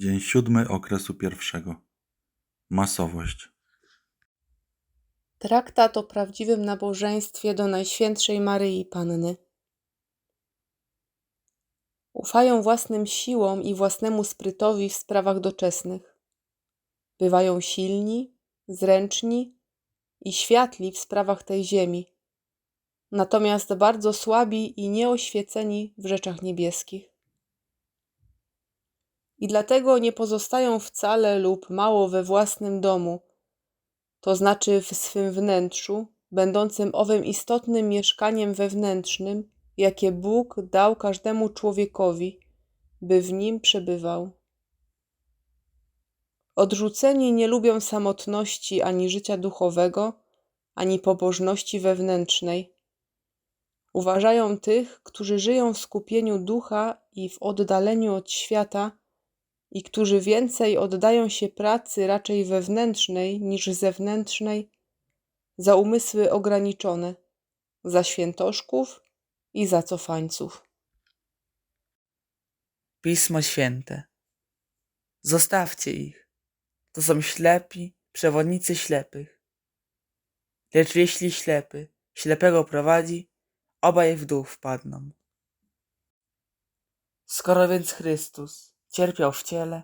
Dzień siódmy okresu pierwszego. Masowość. Traktat o prawdziwym nabożeństwie do Najświętszej Maryi Panny. Ufają własnym siłom i własnemu sprytowi w sprawach doczesnych. Bywają silni, zręczni i światli w sprawach tej ziemi, natomiast bardzo słabi i nieoświeceni w rzeczach niebieskich. I dlatego nie pozostają wcale lub mało we własnym domu, to znaczy w swym wnętrzu, będącym owym istotnym mieszkaniem wewnętrznym, jakie Bóg dał każdemu człowiekowi, by w nim przebywał. Odrzuceni nie lubią samotności ani życia duchowego, ani pobożności wewnętrznej. Uważają tych, którzy żyją w skupieniu ducha i w oddaleniu od świata, i którzy więcej oddają się pracy raczej wewnętrznej niż zewnętrznej, za umysły ograniczone, za świętoszków i za cofańców. Pismo Święte. Zostawcie ich. To są ślepi, przewodnicy ślepych. Lecz jeśli ślepy ślepego prowadzi, obaj w dół wpadną. Skoro więc Chrystus cierpiał w ciele,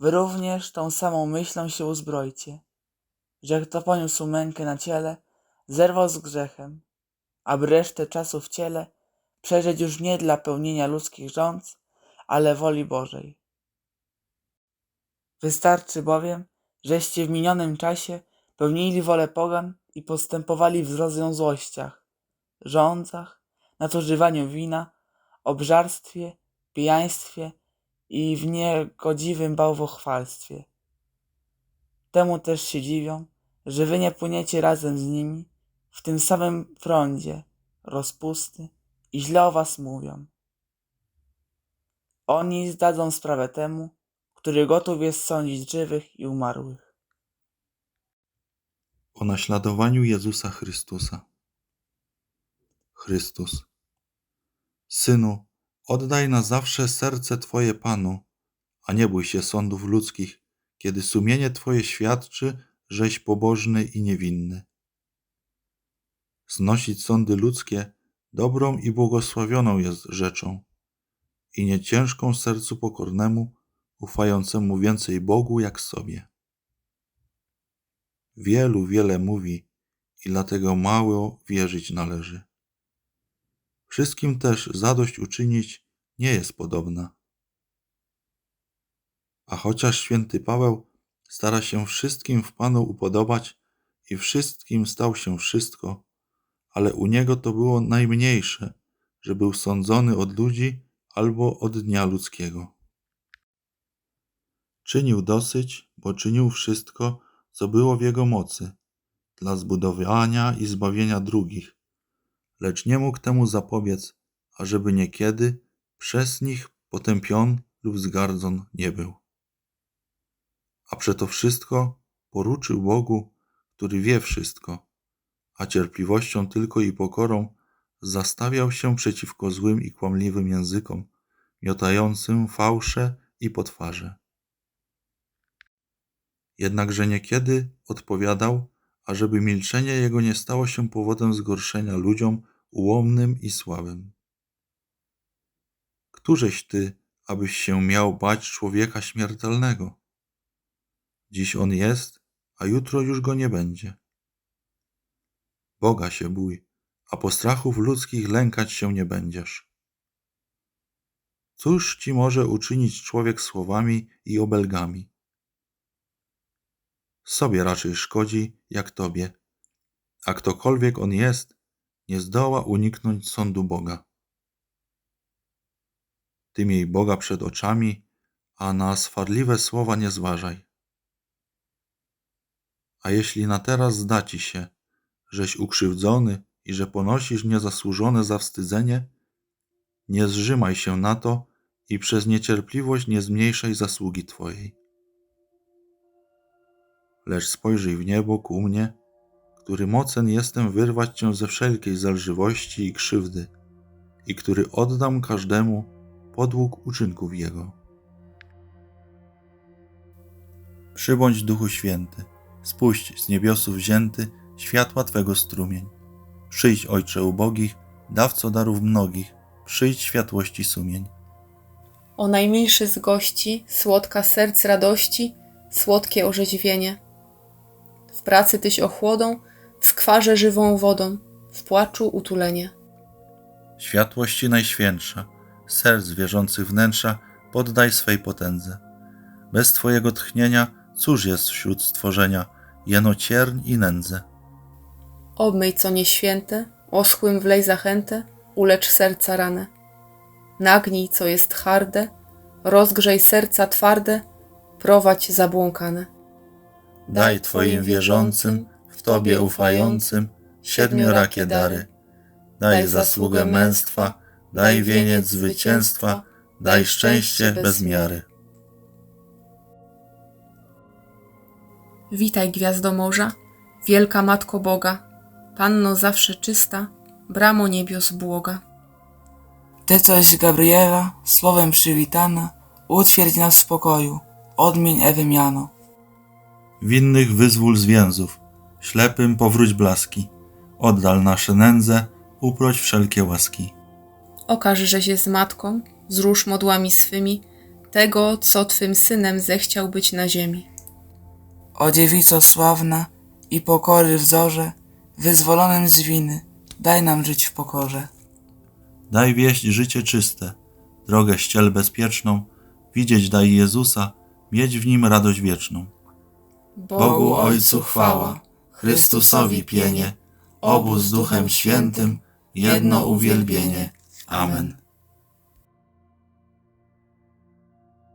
wy również tą samą myślą się uzbrojcie, że kto poniósł mękę na ciele, zerwał z grzechem, aby resztę czasu w ciele przeżyć już nie dla pełnienia ludzkich rządz, ale woli Bożej. Wystarczy bowiem, żeście w minionym czasie pełnili wolę pogan i postępowali w rozwiązłościach, rządzach, nadużywaniu wina, obżarstwie, pijaństwie i w niegodziwym bałwochwalstwie. Temu też się dziwią, że wy nie płyniecie razem z nimi w tym samym prądzie rozpusty i źle o was mówią. Oni zdadzą sprawę temu, który gotów jest sądzić żywych i umarłych. O naśladowaniu Jezusa Chrystusa. Chrystus. Synu, oddaj na zawsze serce Twoje Panu, a nie bój się sądów ludzkich, kiedy sumienie Twoje świadczy, żeś pobożny i niewinny. Znosić sądy ludzkie dobrą i błogosławioną jest rzeczą i nie ciężką sercu pokornemu, ufającemu więcej Bogu jak sobie. Wielu wiele mówi i dlatego mało wierzyć należy. Wszystkim też zadość uczynić nie jest podobna. A chociaż święty Paweł stara się wszystkim w Panu upodobać i wszystkim stał się wszystko, ale u niego to było najmniejsze, że był sądzony od ludzi albo od dnia ludzkiego. Czynił dosyć, bo czynił wszystko, co było w jego mocy, dla zbudowania i zbawienia drugich, lecz nie mógł temu zapobiec, ażeby niekiedy przez nich potępion lub zgardzon nie był. A przeto wszystko poruczył Bogu, który wie wszystko, a cierpliwością tylko i pokorą zastawiał się przeciwko złym i kłamliwym językom, miotającym fałsze i potwarze. Jednakże niekiedy odpowiadał, ażeby milczenie jego nie stało się powodem zgorszenia ludziom ułomnym i słabym. Któżeś ty, abyś się miał bać człowieka śmiertelnego? Dziś on jest, a jutro już go nie będzie. Boga się bój, a postrachów ludzkich lękać się nie będziesz. Cóż ci może uczynić człowiek słowami i obelgami? Sobie raczej szkodzi, jak tobie, a ktokolwiek on jest, nie zdoła uniknąć sądu Boga. Ty miej Boga przed oczami, a na swarliwe słowa nie zważaj. A jeśli na teraz zda ci się, żeś ukrzywdzony i że ponosisz niezasłużone zawstydzenie, nie zrzymaj się na to i przez niecierpliwość nie zmniejszaj zasługi Twojej. Lecz spojrzyj w niebo ku mnie, który mocen jestem wyrwać Cię ze wszelkiej zelżywości i krzywdy, i który oddam każdemu podług uczynków Jego. Przybądź Duchu Święty, spuść z niebiosów wzięty światła Twego strumień. Przyjdź, Ojcze ubogich, dawco darów mnogich, przyjdź światłości sumień. O najmilszy z gości, słodka serc radości, słodkie orzeźwienie. W pracy tyś ochłodą, w skwarze żywą wodą, w płaczu utulenie. Światłości najświętsza, serc wierzących wnętrza, poddaj swej potędze. Bez Twojego tchnienia, cóż jest wśród stworzenia, jeno cierń i nędzę. Obmyj co nieświęte, oschłym wlej zachętę, ulecz serca ranę. Nagnij co jest harde, rozgrzej serca twarde, prowadź zabłąkane. Daj Twoim wierzącym, Tobie ufającym, siedmiorakie dary. Daj zasługę męstwa, daj wieniec zwycięstwa, daj szczęście bez miary. Witaj gwiazdo morza, wielka Matko Boga, Panno zawsze czysta, bramo niebios błoga. Ty coś Gabriela, słowem przywitana, utwierdź nas w spokoju, odmień Ewy miano. Winnych wyzwól z więzów, ślepym powróć blaski, oddal nasze nędze, uproć wszelkie łaski. Okażże się z matką, zrusz modłami swymi, tego, co Twym synem zechciał być na ziemi. O dziewico sławna i pokory wzorze, wyzwolonym z winy, daj nam żyć w pokorze. Daj wieść życie czyste, drogę ściel bezpieczną, widzieć daj Jezusa, mieć w nim radość wieczną. Bogu Ojcu chwała, Chrystusowi pienie, obu z Duchem Świętym, jedno uwielbienie. Amen.